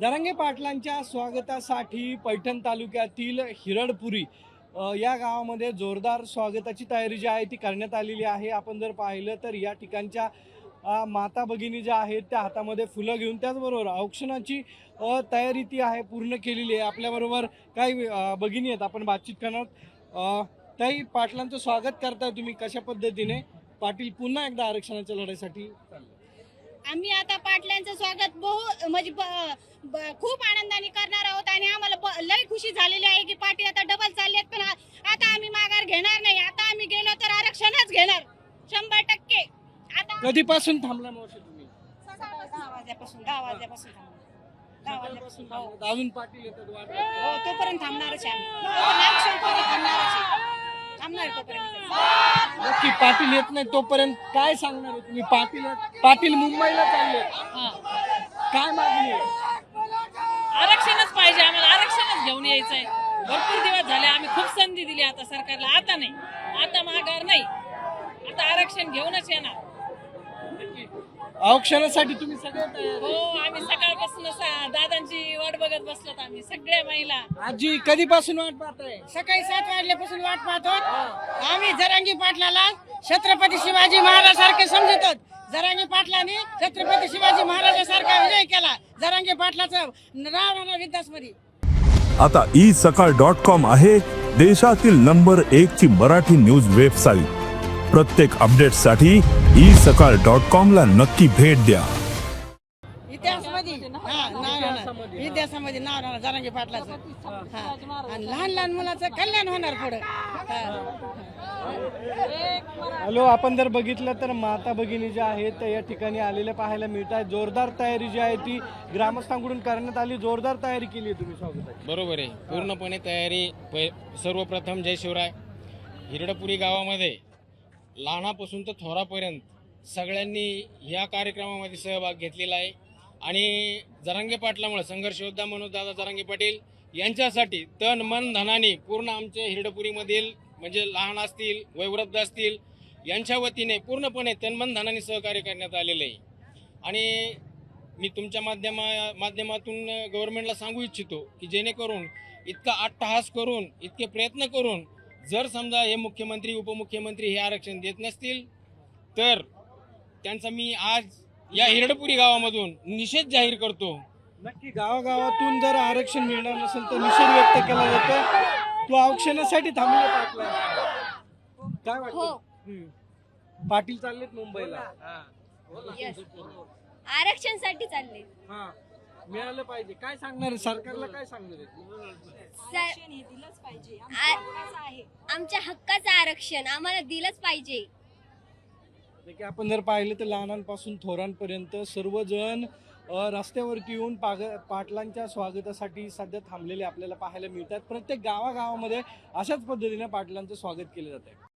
जरांगे पाटलांच्या स्वागतासाठी पैठण तालुक्यातील हिरडपुरी या गावामध्ये जोरदार स्वागताची तयारी जी आहे ती करण्यात आलेली आहे आपण जर पाहिलं तर या ठिकाणच्या माता भगिनी ज्या आहेत त्या हातामध्ये फुलं घेऊन त्याचबरोबर औक्षणाची तयारी ती आहे पूर्ण केलेली आहे आपल्याबरोबर काही भगिनी आहेत आपण बातचीत करणार आहोत. ताई पाटलांचं स्वागत करताय तुम्ही कशा पद्धतीने पाटील पुन्हा एकदा आरक्षणाच्या लढाईसाठी चालले. आम्ही आता पाटलांचं स्वागत बहु म्हणजे ब- ब- खूप आनंदाने करणार आहोत आणि आम्हाला ब- लय खुशी झालेली आहे की पाटील आता डबल चाललेत पण आता आम्ही माघार घेणार नाही आता आम्ही गेलो तर आरक्षणच घेणार शंभर टक्के आता कधीपासून थांबला मावशी तुम्ही दहा वाजल्यापासून दहा वाजल्यापासून थांबणार. दहा वाजल्यापासून हो. थांबलात. अजून पाटील येतात वाट हो तोपर्यंत आम्ही थांबणारच आहे. थांबणार तोपर्यंत. नक्की पाटील येत नाही तोपर्यंत काय सांगणार आहे तुम्ही? पाटील पाटील मुंबईला चालले. काय मागणी आहे? आरक्षणच पाहिजे आम्हाला आरक्षणच घेऊन यायचंय. भरपूर दिवस झाले आम्ही खूप संधी दिली आता सरकारला. आता नाही. आता माघार नाही. आता आरक्षण घेऊनच येणार. औक्षणासाठी तुम्ही सगळे तयार हो आम्ही सकाळपासून सा- दादांची बघत बसलोत आम्ही सगळ्या महिला. आजी कधीपासून वाट पाहताय? सकाळी सात वाजल्यापासून वाट पाहतो. आम्ही जरांगी पाटलाला छत्रपती शिवाजी महाराजासारखे समजतो. जरांगी पाटलाने छत्रपती शिवाजी महाराजासारखा विजय केला. जरांगी पाटलाचं नाव राहणार विद्यासमध्ये आता ई सकाळ डॉट कॉम आहे देशातील नंबर एक ची मराठी न्यूज वेबसाईट प्रत्येक अपडेटसाठी ई सकाळ डॉट कॉम ला नक्की भेट द्या. हा नाव राहणार. इतिहासामध्ये नाव राहणार. जरांगी पाटलाचं हा. आणि लहान लहान मुलाचं कल्याण होणार पुढं. हा. हॅलो आपण जर बघितलं तर माता भगिनी ज्या आहेत त्या या ठिकाणी आलेल्या पाहायला मिळत आहे. जोरदार तयारी जी आहे ती ग्रामस्थांकडून करण्यात आली. जोरदार तयारी केली आहे तुम्ही स्वागताची बरोबर आहे. पूर्णपणे तयारी पै सर्वप्रथम जय शिवराय. हिरडपुरी गावामध्ये लहानापासून तर थोरापर्यंत सगळ्यांनी ह्या कार्यक्रमामध्ये सहभाग घेतलेला आहे. आणि जरांगे पाटलामुळे संघर्ष योद्धा मनोज दादा जरांगे पाटील यांच्यासाठी तन मन धनाने पूर्ण आमच्या हिरडपुरीमधील म्हणजे लहान असतील वयोवृद्ध असतील यांच्या वतीने पूर्णपणे तनमन धनाने सहकार्य करण्यात आलेलं आहे. आणि मी तुमच्या माध्यमा माध्यमातून गव्हर्नमेंटला सांगू इच्छितो की जेणेकरून इतका अट्टहास करून इतके प्रयत्न करून जर समजा हे मुख्यमंत्री उपमुख्यमंत्री हे आरक्षण देत नसतील तर त्यांचा मी आज या हिरडपुरी गावामधून निषेध जाहीर करतो. नक्की गावागावातून जर आरक्षण मिळणार नसेल तर निषेध व्यक्त केला जातो. तो औक्षणासाठी थांबले पाटला काय वाटतं? हम्म. पाटील चाललेत मुंबईला. आरक्षणसाठी चालले. हा. मिळालं पाहिजे. काय सांगणार आहे? सरकारला काय सांगणार आहे? आमच्या हक्काचं आरक्षण आम्हाला दिलंच पाहिजे. जसं की आपण जर पाहिलं तर लहानांपासून थोरांपर्यंत सर्वजण रस्त्यावरती येऊन पाग पाटलांच्या स्वागतासाठी सध्या थांबलेले आपल्याला पाहायला मिळतात. प्रत्येक गावागावामध्ये अशाच पद्धतीने पाटलांचं स्वागत केलं जात आहे